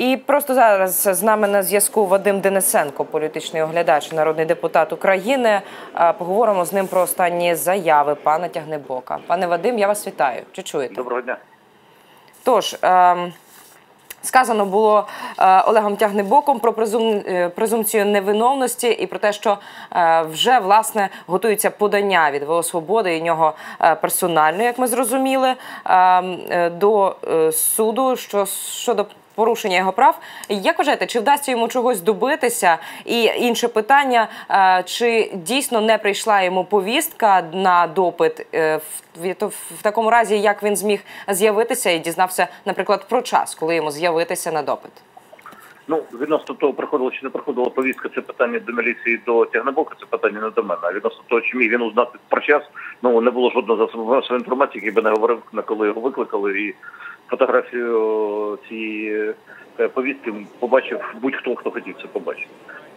І просто зараз з нами на зв'язку Вадим Денисенко, політичний оглядач, народний депутат України. Поговоримо з ним про останні заяви пана Тягнебока. Пане Вадим, я вас вітаю. Чи чуєте? Доброго дня. Тож ем, сказано було е, Олегом Тягнебоком про презум, е, презумпцію невиновності і про те, що е, вже власне готується подання від ВО Свободи і нього персонально, як ми зрозуміли, ем, до суду що щодо. Порушення його прав. Як вважаєте, чи вдасться йому чогось добитися? І інше питання: е, чи дійсно не прийшла йому повістка на допит е, в, такому разі, як він зміг з'явитися і дізнався, наприклад, про час, коли йому з'явитися на допит? Ну, відносно того, приходило чи не приходила повістка, це питання до міліції до тягнебока, це питання не до мене. А відносно того, чи міг він узнати про час, ну не було жодного засобу інформації, який би не говорив, на коли його викликали, і фотографію цієї е, повістки побачив будь-хто, хто хотів це побачити.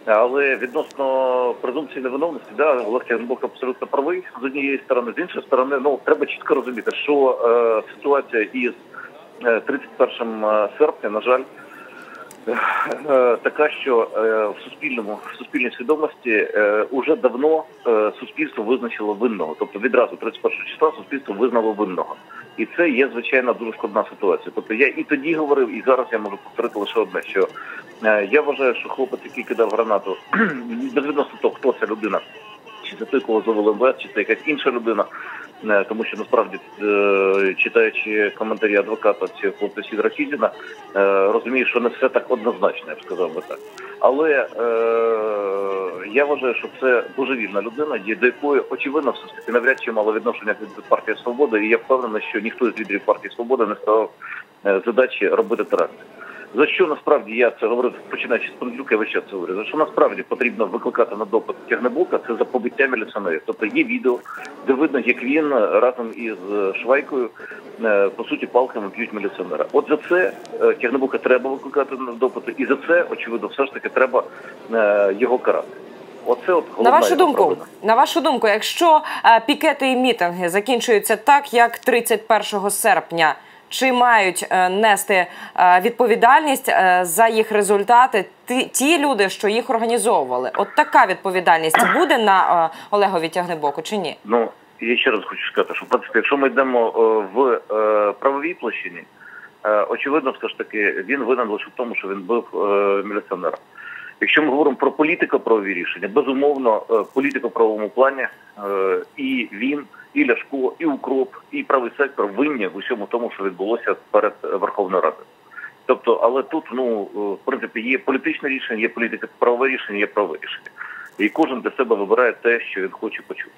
Але відносно презумпції невиновності, да, Олег Тягнебок абсолютно правий з однієї сторони, з іншої сторони, ну треба чітко розуміти, що е, ситуація із е, 31 серпня, на жаль. Е, така, що е, в суспільному в суспільній свідомості е, уже давно суспільство визначило винного. Тобто відразу 31 числа суспільство визнало винного, і це є звичайно дуже складна ситуація. Тобто я і тоді говорив, і зараз я можу повторити лише одне, що я вважаю, що хлопець, який кидав гранату, безвідносно того, хто ця людина. Чи це той, кого завели МВС, чи це якась інша людина, тому що насправді е, читаючи коментарі адвоката цього хлопця Сідра Хізіна, е, розумію, що не все так однозначно, я б сказав би так. Але е, я вважаю, що це божевільна людина, до якої очевидно все ж таки навряд чи мало відношення до партії Свобода, і я впевнений, що ніхто з лідерів партії Свобода не ставив е, задачі робити теракти. За що насправді я це говорив, починаючи з понеділка, я весь час це говорю. За що насправді потрібно викликати на допит тягнебока, це за побиття міліціонерів. Тобто є відео, де видно, як він разом із е, Швайкою е, по суті палками б'ють міліціонера. От за це е, тягнебока треба викликати на допити, і за це очевидно, все ж таки треба е, його карати. Оце от На вашу думку, провина. на вашу думку, якщо е, пікети і мітинги закінчуються так, як 31 серпня, чи мають е, нести е, відповідальність е, за їх результати ті, люди, що їх організовували? От така відповідальність буде на Олегові Тягнебоку чи ні? Ну я ще раз хочу сказати, що в принципі, якщо ми йдемо в правовій площині, очевидно, все ж таки він винен лише в тому, що він бив е, міліціонера. Якщо ми говоримо про політико-правові рішення, безумовно, політико-правовому плані і він, і Ляшко, і Укроп, і правий сектор винні в усьому тому, що відбулося перед е, Верховною Радою. Тобто, але тут, ну е, в принципі, є політичне рішення, є політико-правове рішення, є правове рішення. І кожен для себе вибирає те, що він хоче почути.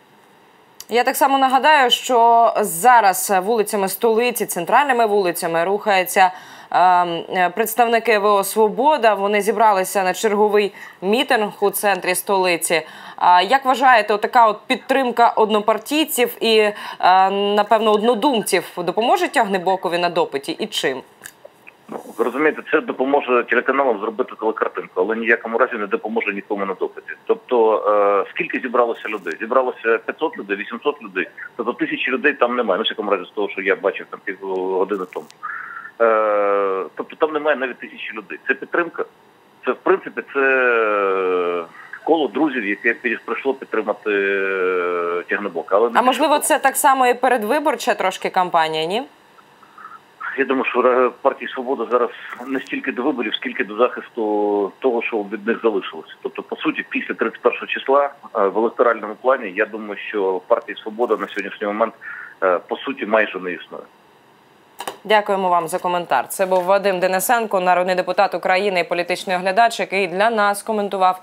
Я так само нагадаю, що зараз вулицями столиці, центральними вулицями рухаються е, представники ВО Свобода. Вони зібралися на черговий мітинг у центрі столиці. Як вважаєте, така от підтримка однопартійців і е, напевно однодумців допоможе тягнебокові на допиті і чим? Ну, розумієте, це допоможе телеканалам зробити телекартинку, але ніякому разі не допоможе нікому на допиті. Тобто, е, скільки зібралося людей? Зібралося 500 людей, 800 людей. Тобто тисячі людей там немає. Ну, в разі з того, що я бачив там півгодини тому. Е, тобто там немає навіть тисячі людей. Це підтримка. Це в принципі це е, коло друзів, яке прийшло підтримати е, Тягнебока. Але А можливо, це так само і передвиборча трошки кампанія? Ні? Я думаю, що партії Свобода зараз не стільки до виборів, скільки до захисту того, що від них залишилося. Тобто, по суті, після 31 числа в електоральному плані, я думаю, що партія Свобода на сьогоднішній момент по суті майже не існує. Дякуємо вам за коментар. Це був Вадим Денисенко, народний депутат України і політичний оглядач, який для нас коментував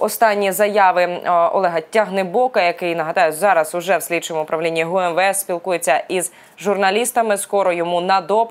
останні заяви Олега Тягнебока, який нагадаю зараз уже в слідчому управлінні ГУМВС спілкується із журналістами. Скоро йому на допит.